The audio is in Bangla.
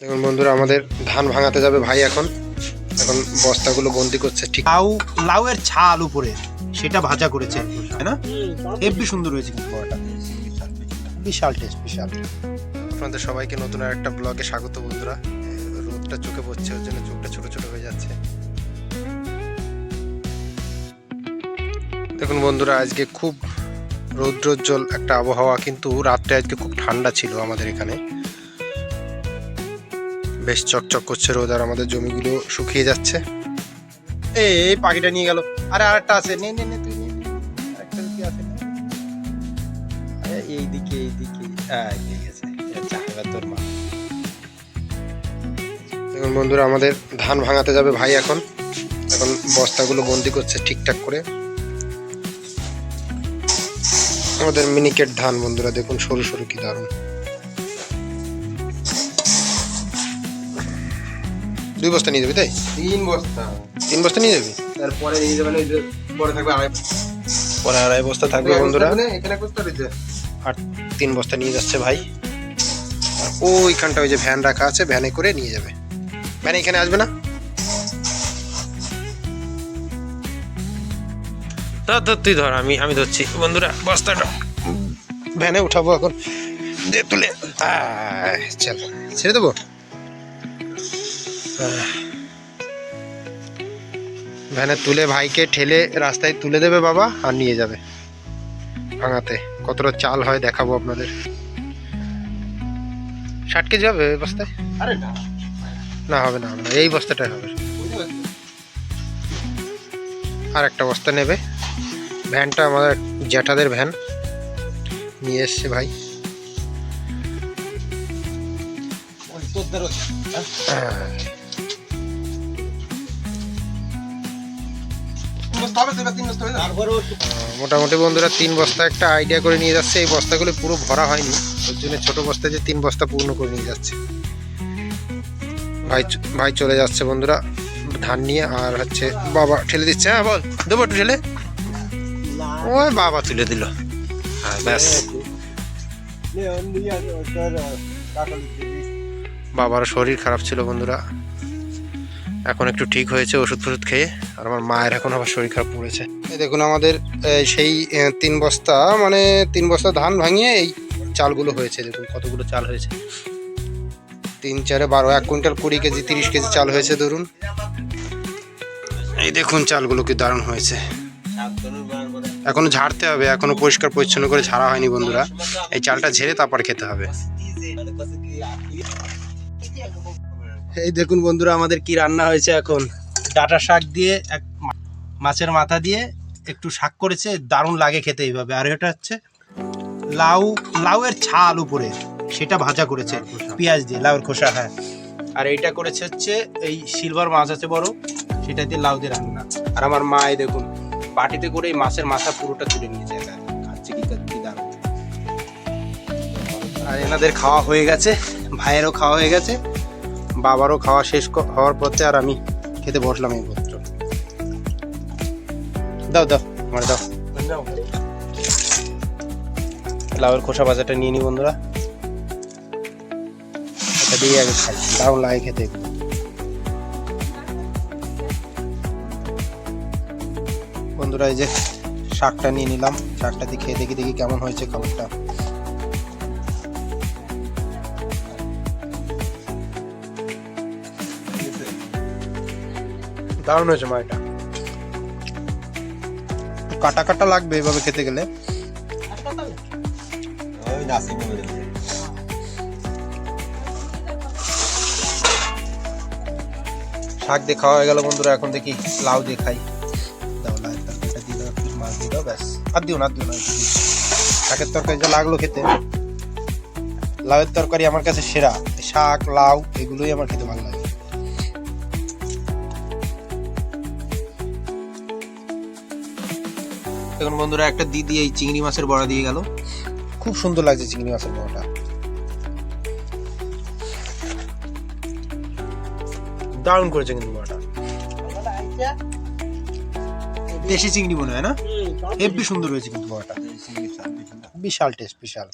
দেখুন বন্ধুরা আমাদের ধান ভাঙাতে যাবে ভাই এখন। এখন বস্তাগুলো বন্দি করছে ঠিক। লাউ লাউয়ের ছাল উপরে সেটা ভাজা করেছে তাই না? হেব্বি সুন্দর হয়েছে কিন্তু বিশাল টেস্ট বিশাল আপনাদের সবাইকে নতুন আর একটা ব্লগে স্বাগত বন্ধুরা। রোদটা চোখে পড়ছে ওর জন্য চোখটা ছোট ছোট হয়ে যাচ্ছে। দেখুন বন্ধুরা আজকে খুব রৌদ্রোজ্জ্বল একটা আবহাওয়া কিন্তু রাত্রে আজকে খুব ঠান্ডা ছিল আমাদের এখানে। বেশ চকচক করছে রোদ আর আমাদের জমিগুলো শুকিয়ে যাচ্ছে। এই পাখিটা নিয়ে গেল। আরে আরেকটা আছে। নে নে নে, তুই নে। আরেকটা কি আছে? এইদিকে এইদিকে। ঠিক আছে। এবার তোর বন্ধুরা, আমাদের ধান ভাঙাতে যাবে ভাই এখন। এখন বস্তাগুলো বন্দি করছে ঠিকঠাক করে। আমাদের মিনিকেট ধান বন্ধুরা, দেখুন সরু সরু কি দারুণ। দুই বস্তা নিয়ে যাবি তাই? তিন বস্তা। তিন বস্তা নিয়ে যাবি? তারপরে নিয়ে যাবেন ওই যে পরে থাকবে আড়াই পরে আড়াই বস্তা থাকবে বন্ধুরা। এখানে বস্তা রয়েছে আর তিন বস্তা নিয়ে যাচ্ছে ভাই। আর ওইখানটা ওই যে ভ্যান রাখা আছে ভ্যানে করে নিয়ে যাবে। ভ্যান এখানে আসবে না? ধর ধর তুই ধর আমি আমি ধরছি। বন্ধুরা বস্তাটা। ভ্যানে উঠাবো এখন। দে তুলে। আয়, চল। ছেড়ে দেবো। ভ্যানে তুলে ভাইকে ঠেলে রাস্তায় তুলে দেবে বাবা আর নিয়ে যাবে। ভাঙাতে। কতটা চাল হয় দেখাবো আপনাদের। ষাট কেজি হবে এই বস্তায়? আরে না। না হবে না হবে না। এই বস্তাটাই হবে। আর একটা বস্তা নেবে। ভ্যানটা আমাদের জ্যাঠাদের ভ্যান। নিয়ে এসছে ভাই। হ্যাঁ, মোটামুটি বন্ধুরা তিন বস্তা একটা আইডিয়া করে নিয়ে যাচ্ছে। এই বস্তাগুলো পুরো ভরা হয়নি। ওর জন্য ছোট বস্তা যে তিন বস্তা পূর্ণ করে নিয়ে যাচ্ছে। ভাই ভাই চলে যাচ্ছে বন্ধুরা ধান নিয়ে আর হচ্ছে বাবা ঠেলে দিচ্ছে। হ্যাঁ বল, দেবো একটু ঠেলে। ওই বাবা তুলে দিল। হ্যাঁ ব্যাস। বাবার শরীর খারাপ ছিল বন্ধুরা। এখন একটু ঠিক হয়েছে, ওষুধ ফষুধ খেয়ে। আর আমার মায়ের এখন আবার শরীর খারাপ পড়েছে এই দেখুন, আমাদের সেই তিন বস্তা মানে তিন বস্তা ধান ভাঙিয়ে এই চালগুলো হয়েছে। দেখুন কতগুলো চাল হয়েছে। তিন চারে বারো, এক কুইন্টাল কুড়ি কেজি, তিরিশ কেজি চাল হয়েছে, ধরুন। এই দেখুন চালগুলো কি দারুণ হয়েছে। এখনও ঝাড়তে হবে, এখনও পরিষ্কার পরিচ্ছন্ন করে ঝাড়া হয়নি বন্ধুরা। এই চালটা ঝেড়ে তারপর খেতে হবে। এই দেখুন বন্ধুরা আমাদের কি রান্না হয়েছে এখন। ডাটা শাক দিয়ে এক মাছের মাথা দিয়ে একটু শাক করেছে দারুণ লাগে খেতে এইভাবে। আর এটা হচ্ছে লাউ লাউয়ের ছাল উপরে সেটা ভাজা করেছে। পেঁয়াজ দিয়ে লাউয়ের খোসা হ্যাঁ। আর এইটা করেছে হচ্ছে এই সিলভার মাছ আছে বড় সেটা দিয়ে লাউ দিয়ে রান্না। আর আমার মা এই দেখুন বাটিতে করে এই মাছের মাথা পুরোটা তুলে নিয়ে যায়। খাচ্ছে কি কি দারুণ। আর এনাদের খাওয়া হয়ে গেছে ভাইয়েরও খাওয়া হয়ে গেছে। বাবারও খাওয়া শেষ হওয়ার পথে আর আমি খেতে বসলাম এই পত্র দাও দাও, আমার দাও। লাউয়ের খোসা বাজারটা নিয়ে নি বন্ধুরা। এটা দিয়ে আগে খাই। দারুণ লাগে খেতে বন্ধুরা, এই যে শাকটা নিয়ে নিলাম। শাকটা দিয়ে খেয়ে দেখি দেখি কেমন হয়েছে খাবারটা। দারুণ হয়েছে মা এটা কাটা কাটা লাগবে এভাবে খেতে গেলে। শাক দিয়ে খাওয়া হয়ে গেল বন্ধুরা এখন দেখি লাউ দিয়ে খাই। মাছ ব্যাস। আর দিও না দিও না। শাকের তরকারি যা লাগল খেতে। লাউয়ের তরকারি আমার কাছে সেরা। শাক লাউ এগুলোই আমার খেতে ভালো লাগে। এখন বন্ধুরা একটা দিদি এই চিংড়ি মাছের বড়া দিয়ে গেল। খুব সুন্দর লাগছে চিংড়ি মাছের বড়াটা। দারুণ করেছে কিন্তু বড়াটা। দেশি চিংড়ি মনে হয় না? হেব্বি সুন্দর হয়েছে কিন্তু বড়াটা। বিশাল টেস্ট বিশাল।